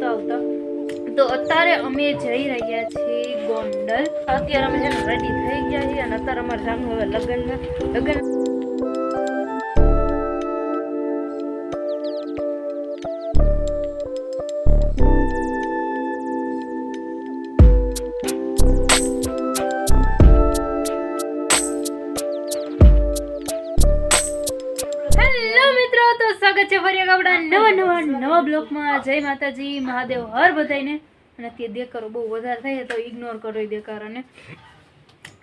નહોતા આવતા. તો અત્યારે અમે જઈ રહ્યા છીએ ગોંડલ. અત્યારે અમે છે રેડી થઈ ગયા છીએ અને અત્યારે અમારે જવાનું હવે લગ્નમાં લગ્ન સ્વાગત છે ફરી આપણા નવા નવા નવા બ્લોકમાં. જય માતાજી મહાદેવ હર બધાઈને અને તે દેકારો બહુ વધારે થાય તો ઇગ્નોર કરો એ દેકારાને.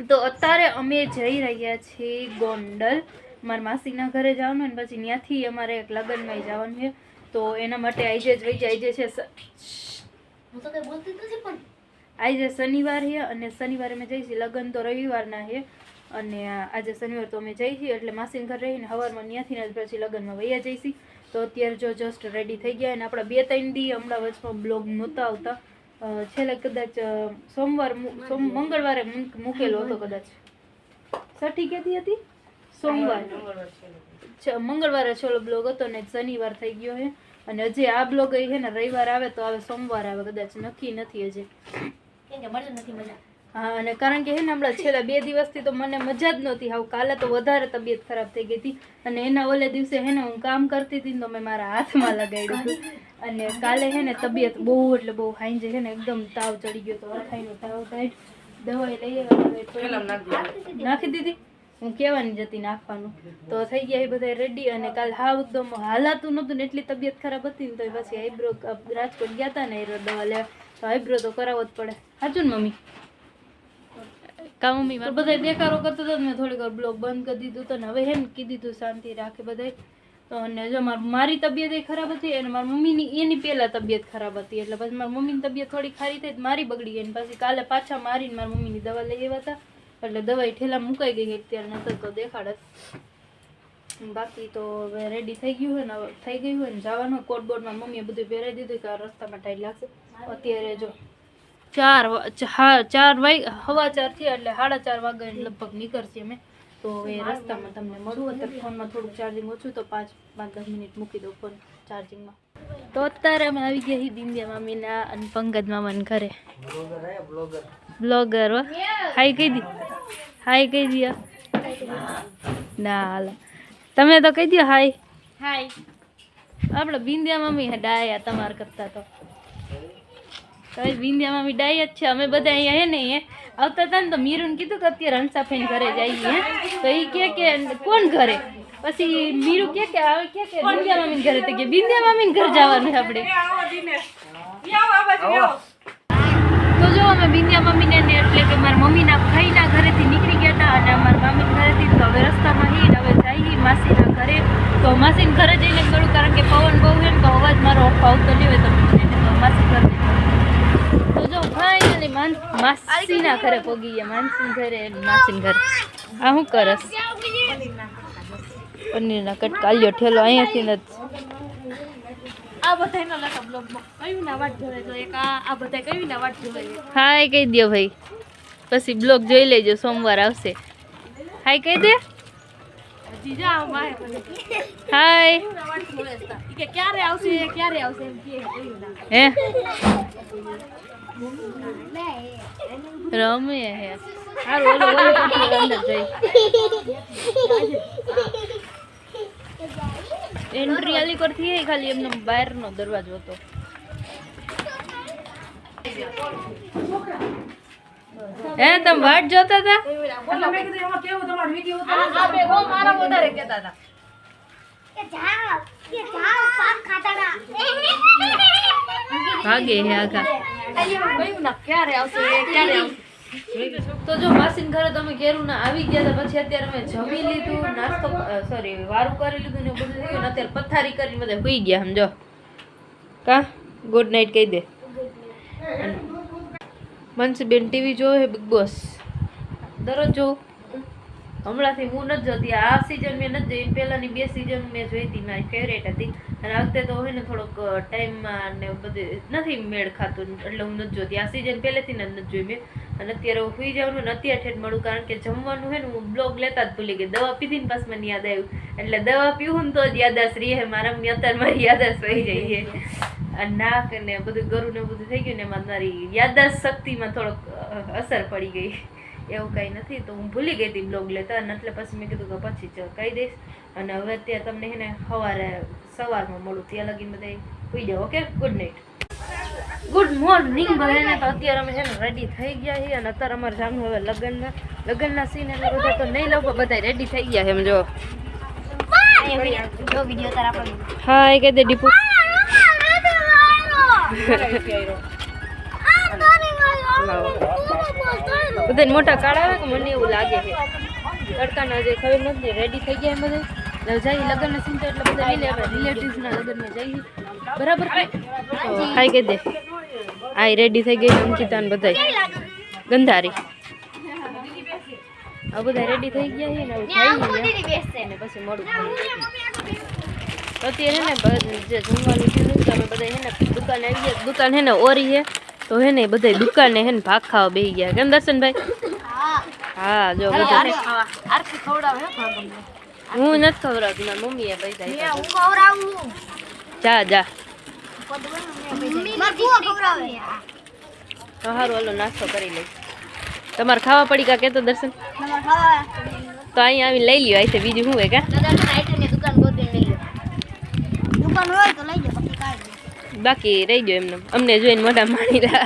તો અત્યારે અમે જઈ રહ્યા છીએ ગોંડલ. મારા માસીના ઘરે જવાનું અને પછી ત્યાંથી અમારે એક લગ્નમાં જવાનું છે. તો એના માટે આજે જ વહી જાય છે આજે શનિવાર છે અને શનિવારે અમે જઈશું લગ્ન તો રવિવારના છે. અને આજે શનિવાર તો અમે જઈશું એટલે માસીને ઘર રહીને સવારમાં ત્યાંથી જ પછી લગ્નમાં વૈયા જઈશું. તો અત્યારે જો જસ્ટ રેડી થઈ ગયા અને આપણા બે ત્રણ દી હમણાં વચમાં બ્લોગ નહોતા આવતા. છેલ્લે કદાચ સોમવાર સોમ મંગળવારે. મૂકેલો હતો કદાચ. સઠી કેતી હતી? સોમવાર. મંગળવારે છેલ્લો બ્લોગ હતો ને શનિવાર થઈ ગયો છે અને હજી આ બ્લોગ એ છે ને રવિવાર આવે તો આવે સોમવાર આવે કદાચ નક્કી નથી હજી. નથી મજા? હા અને કારણ કે હે ને હમણાં છેલ્લા બે દિવસથી તો મને મજા જ નહોતી. આવું કાલે તો વધારે તબિયત ખરાબ થઈ ગઈ હતી. અને એના ઓલે દિવસે હે ને હું કામ કરતી હતી તો મેં મારા હાથમાં લગાડ્યું હતું. અને કાલે હે ને તબિયત બહુ એટલે બહુ હાઈ છે ને એકદમ તાવ ચડી ગયો તો અખાઈનો તાવ થાય. દવાઈ લઈ નાખી દીધી. હું કહેવાની જતી નાખવાનું. તો થઈ ગયા એ બધા રેડી અને કાલ હા એકદમ હાલાતું નહોતું ને એટલી તબિયત ખરાબ હતી ને તો પછી આઈબ્રો રાજકોટ ગયા હતા ને એ દવા લેવા. તો આઈબ્રો તો કરાવવો જ પડે. સાચું ને મમ્મી? કા મમ્મી તો બધા દેખારો કરતા હતા મેં થોડીક વાર બ્લોગ બંધ કરી દીધું તો ને હવે હે કીધી તું શાંતિ રાખે બધાય. તો અને જો મારી તબિયત એ ખરાબ હતી અને મારી મમ્મીની એની પહેલાં તબિયત ખરાબ હતી. એટલે પછી મારી મમ્મીની તબિયત થોડી ખારી થઈ મારી બગડી ગઈ પછી કાલે પાછા મારીને મારી મમ્મીની દવા લઈ આવ્યા હતા. એટલે દવાઈ ઠેલા મુકાઈ ગઈ અત્યારે નતર તો દેખાડે બાકી તો હવે રેડી થઈ ગયું હોય ને થઈ ગયું હોય ને જવાનું કોટ બોર્ડમાં મમ્મીએ બધું પહેરાવી દીધું કે આ રસ્તામાં ટાઈટ લાગશે. અત્યારે જો ચાર ચાર વાગ હવા ચાર થયા એટલે સાડા ચાર વાગે લગભગ નીકળશે અમે. તો હવે રસ્તામાં તમને મળું. અત્યારે ફોનમાં થોડુંક ચાર્જિંગ ઓછું તો પાંચ પાંચ દસ મિનિટ મૂકી દઉં ફોન ચાર્જિંગમાં તો અત્યારે અમે આવી ગયા દિંદ્યા મામીના અને પંકજ મામાને ઘરે. બ્લોગર હાય કહી દી. હાય કહી દો. ના હાલ. તમે તો કહી દો હાય હાય આપણે બિંદ્યા મમ્મી હે ડાયા તમાર કરતા તો. કઈ વિંધ્યામાં મમ્મી જ છે અમે બધા અહીંયા હે ને એ આવતા હતા ને તો મીરુને કીધું કે અત્યારે હંસાફેન ઘરે જઈએ હે. તો એ કે કે કોણ ઘરે? પછી મીરુ કે કે આવે કે કે બિંદ્યા મામી ઘરે. તો કે બિંદ્યા મામી ઘર જવાનું છે આપણે. તો જો અમે બિંદ્યા મમ્મીને ને એટલે કે મારા મમ્મીના ભાઈના ઘરેથી નીકળી ગયા હતા અને અમારા મામી ઘરેથી તો હવે રસ્તામાં હી હવે જઈએ માસીના ઘરે. તો માસીના ઘરે જઈને કરું કારણ કે પવન બહુ એમ તો અવાજ મારો ઓફ આવતો નહીં હોય તો તો માસી ઘરે. તો જો ફાઇનલી માસીના ઘરે પોગી ગયા. માનસી ઘરે માસીના ઘરે. આ શું કરસ? પનીરના કટકા. લ્યો ઠેલો અહીંયાથી નથી હાય કહી દો ભાઈ. પછી બ્લોગ જોઈ લેજો સોમવાર આવશે. હાય કહી દે. હાય. કે ક્યારે આવશે ક્યારે આવશે એમ કે રમે હે હારું ઓલો ઓલો અંદર જઈ એન્ટ્રી આલી કરતી હે ખાલી એમનો બહારનો દરવાજો હતો હે તમે વાટ જોતા હતા? આ આ બે બહુ મારા વધારે કહેતા હતા. ભાગે હે આખા કયું ના ક્યારે આવશે ક્યારે તો જો માસીન ઘરે તમે કેરું ના આવી ગયા હતા પછી અત્યારે અમે જમી લીધું નાસ્તો સોરી વારું કરી લીધું ને બધું થઈ ગયું અત્યારે પથારી કરીને બધા સુઈ ગયા સમજો. કા? ગુડ નાઇટ કહી દે. મનસીબેન ટીવી જોવે બિગ બોસ. દરરોજ જોઉં. હમણાંથી હું નથી જોતી. આ સિઝન મેં નથી જોઈ. પહેલાંની બે સિઝન મેં જોઈ હતી. મારી ફેવરેટ હતી. અને આ વખતે તો હોય ને થોડોક ટાઈમમાં ને બધું નથી મેળ ખાતું. એટલે હું નથી જોતી. આ સિઝન પહેલેથી જ નથી જોઈ મેં. અને અત્યારે હું સુઈ જાઉં ને અત્યારે ઠેઠ મળું. કારણ કે જમવાનું છે ને હું બ્લોગ લેતા જ ભૂલી ગઈ. દવા પીધી ને પાછું મને યાદ આવ્યું. એટલે દવા પીવું ને તો જ યાદાશ હે, મારા અત્યારે મારી યાદાશ રહી છે. નાક ને બધું ગરું ને બધું થઈ ગયું ને એમાં મારી યાદદાસ્ત શક્તિમાં થોડોક અસર પડી ગઈ. એવું કાંઈ નથી, તો હું ભૂલી ગઈ હતી બ્લોગ લેતા અને એટલે પછી મેં કીધું કે પછી જ કહી દઈશ. અને હવે અત્યારે તમને હે ને સવારે સવારમાં મળું, ત્યાં લગી બધા સુઈ જાઓ, okay? Good night good morning બધાને તો અત્યારે અમે છે ને રેડી થઈ ગયા છીએ અને અત્યારે અમારે જામનું હવે લગ્નના લગ્નના સીન એટલે બધા તો નહીં લઉં બધા રેડી થઈ ગયા છે, એમ જો. હા કહી દે દીપુ બધાને મોટા કાળ આવે કે મને એવું લાગે છે. તડકાના જે ખબર નથી રેડી થઈ ગયા એમ બધા. જઈ લગ્નના સીન તો એટલે બધા આપણે રિલેટિવ્સના લગ્નમાં જઈએ બરાબર હાઈ કે દે. આ રેડી થઈ ગઈ અંકિતા ને બધાય. ગંધારી. આ બધા રેડી થઈ ગયા છે ને ખાઈ પછી મોડું અત્યારે હે ને જે જમવાનું ને તમે બધા હે ને દુકાને આવી ગયા દુકાન હે ને ઓરી હે તો હે ને બધા દુકાને હે ને ભાગ ખાવા બેસી ગયા. કેમ દર્શનભાઈ? હા જો બધા હે નથી ખવડાવતી મારી મમ્મી એ ભાઈ જા જા. સારું હાલો નાસ્તો કરી લઈશ તમારે ખાવા પડી કા કેતો દર્શન? તો અહીંયા આવીને લઈ લ્યો અહીંથી બીજું શું હોય કા દાદા તમે આઈટમની દુકાન ગોતીને લઈ લો દુકાન હોય તો લઈ જાઓ પછી કાઢી બાકી રહી ગયો એમને. અમને જોઈને મોઢા માણી મથે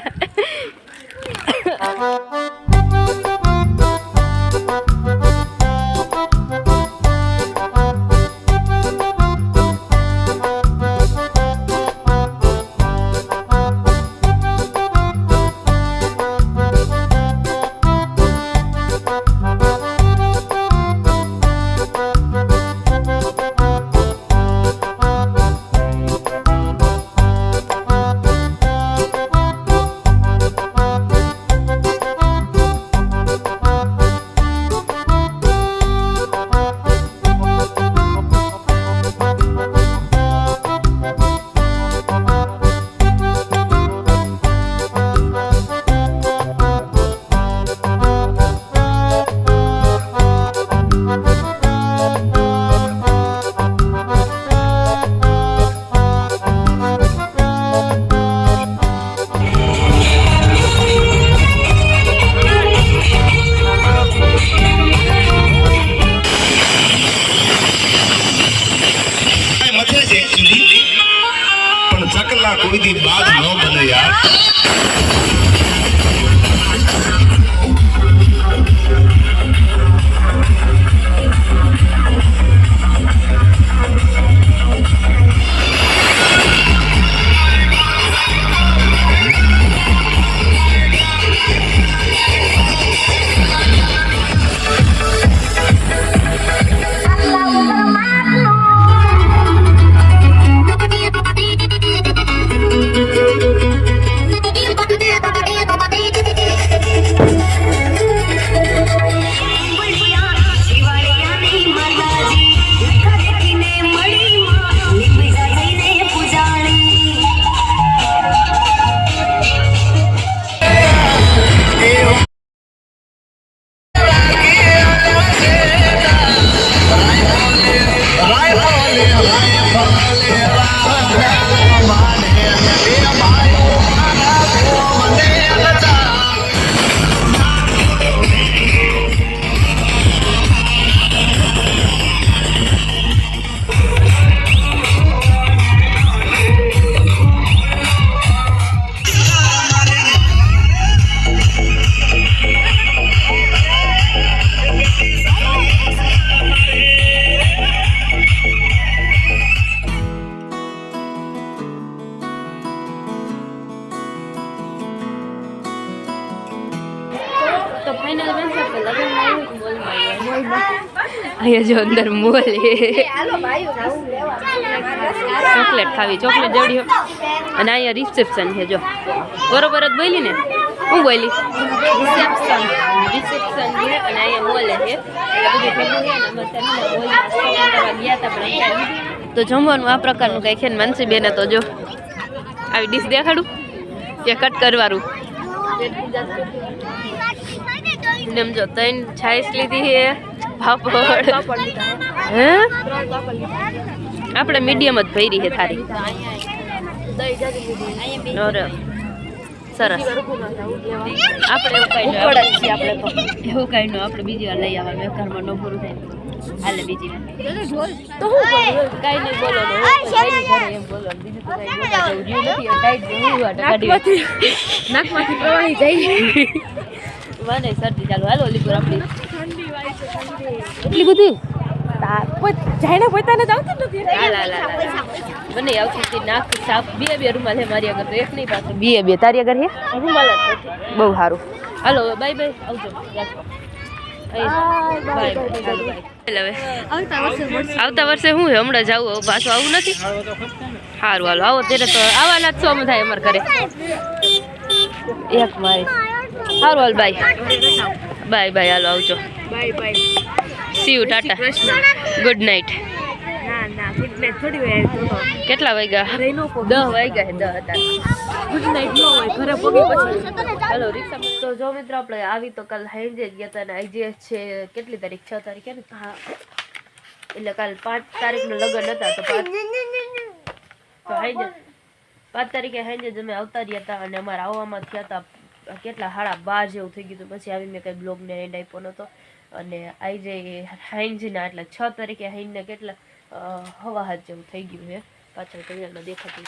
અહીંયા જો અંદર મોલ ચોકલેટ ખાવી ચોકલેટ જવડી અને અહીંયા રિસેપ્શન છે જો. બરોબર જ બોલી ને? હું બોલી? રિસેપ્શન. રિસેપ્શન છે અને અહીંયા મોલ છે. તો જમવાનું આ પ્રકારનું કંઈક છે ને માનસીબેને તો જો. આવી ડીશ દેખાડું? કે કટ કરવાનું? એમ જો ત્રણ છાઈસ લીધી છે. પાપડ. હે? આપણે મીડિયમ જ ભરી છે દહીં જાજી સરસ. આપણે એવું કઈ જ છીએ આપણે તો. એવું કઈ ન આપણે બીજી વાર લઈ આવવાનું એક ઘરમાં ન પૂરું થાય. હાલે બીજી વાર. તો હું કાંઈ નહીં બોલો હું એમ બીજું તો કાંઈ નથી. નાકમાંથી પ્રવાહી જાય. મને શરદી ચાલુ. હાલો ઓલીપુર આપણી એટલી બધી? તા કોઈ જાઈને પોતાને જ આવતું નથી. મને આવતી હતી નાક સાફ બે બે રૂમાલ હે મારી આગળ તો એક નહીં પાછળ બે બે. તારી આગળ હે રૂમાલ જ બહુ સારું. હાલો બાય બાય. આવજો. આવતા વર્ષે છે? હમણાં જાવું પાછું આવું નથી? સારું હાલો. આવો ત્યારે તો આવવાના જ અમે થાય અમારે ઘરે. એક મારી. સારું હાલ બાય. બાય બાય હાલો આવજો. Bye bye. See you tata good night ના ના ગુડ નાઇટ થોડી વાર કેટલા વાગ્યા? દસ વાગ્યા દસ હતા. ગુડ નાઇટ નો હોય ઘરે પગે પછી. હાલો રિક્ષા તો જો મિત્રો આપણે આવી તો કાલ હાઈજે જ ગયા હતા અને આજે છે કેટલી તારીખ? છ તારીખે ને? હા. એટલે કાલ પાંચ તારીખનું લગ્ન હતા તો પાંચ તો હાઈજે પાંચ તારીખે હાઈજે જ અમે આવતા રહ્યા હતા અને અમારે આવવામાં થયા હતા કેટલા સાડા બાર જેવું થઈ ગયું હતું. પછી આવી મેં કંઈ બ્લોગને એન્ડ આપ્યો નહોતો. અને આજે હાઈજના એટલે છ તારીખે હાઈનને કેટલા હવા હાથ જેવું થઈ ગયું છે. પાછળ કરિયામાં દેખાતું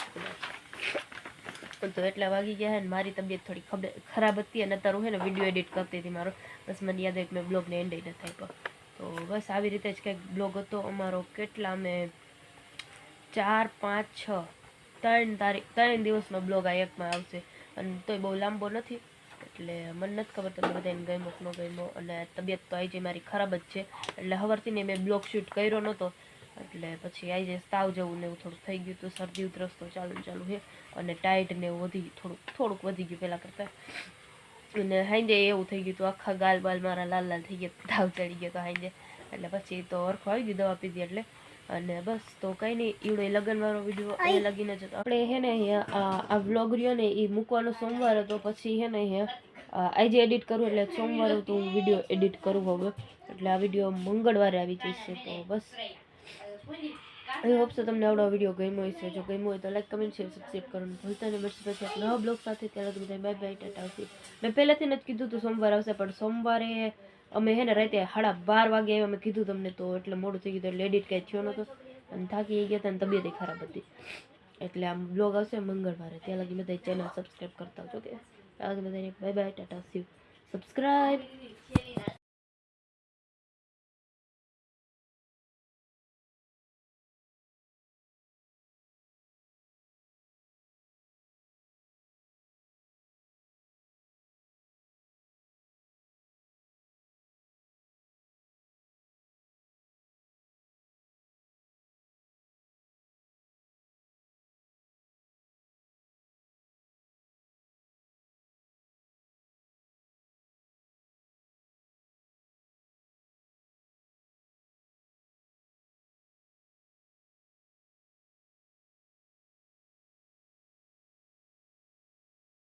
તો એટલા વાગી ગયા ને મારી તબિયત થોડી ખબર ખરાબ હતી અને અત્યારે હું ને વીડિયો એડિટ કરતી હતી મારો. બસ મને યાદ આવ્યું મેં બ્લોગને એન્ડ નથી આપ્યો. તો બસ આવી રીતે જ કંઈક બ્લોગ હતો અમારો કેટલા અમે ચાર, પાંચ, છ, ત્રણ તારીખ, ત્રણ દિવસમાં બ્લોગ આ એકમાં આવશે. અને તોય બહુ લાંબો નથી. એટલે મને નથી ખબર તમને બધાને ગમ્યો કે ન ગમ્યો. અને તબિયત તો આવી જાય મારી ખરાબ જ છે. એટલે હવરથી ને મેં બ્લોક શૂટ કર્યો નહોતો એટલે પછી આવી જાય તાવ જવું ને એવું થોડુંક થઈ ગયું હતું, શરદી ઉધરસ તો ચાલુ ચાલુ છે. અને ટાઈટ ને એવું વધી થોડુંક થોડુંક વધી ગયું પહેલાં કરતાં. અને હાંજે એવું થઈ ગયું હતું, આખા ગાલ બાલ મારા લાલ લાલ થઈ ગયા, તાવ ચડી ગયો તો હાંજે. એટલે પછી તો ઓરખો આવી ગયું દવા પીધી એટલે. અને બસ તો કંઈ નહીં ઈવડે લગ્નવાળો વીડિયો અહીંયા લગીને જ હતો આપણે હે ને અહીંયા આ- વ્લોગ રહ્યો ને એ મૂકવાનો સોમવાર હતો પછી હે ને અહીંયા આજે એડિટ કરું એટલે સોમવારે તો હું વીડિયો એડિટ કરું હવે. એટલે આ વીડિયો મંગળવારે આવી જશે તો બસ. આઈ હોપ સો તમને આવડો વીડિયો ગમ્યો હશે. જો ગમ્યો હોય તો લાઈક કમેન્ટ શેર સબસ્ક્રાઈબ કરવાનું ભૂલતા નહીં. મળશે પછી એક નવા બ્લોગ સાથે. ત્યારે તો બધા બાય બાય ટાટા આવશે મેં પહેલેથી જ કીધું હતું સોમવાર આવશે પણ સોમવારે અમે હે ને રાતે સાડા બાર વાગે આવ્યા. મેં કીધું તમને તો એટલે મોડું થઈ ગયું એટલે એડિટ કાંઈ થયો નહોતો. અને થાકી ગયા હતા અને તબિયત ખરાબ હતી. એટલે આમ બ્લોગ આવશે મંગળવારે. ત્યાં લગી બધા ચેનલ સબસ્ક્રાઈબ કરતા આવજો કે ત્યાં લગી બધાને બાય બાય ટાટા સીવ સબસ્ક્રાઈબ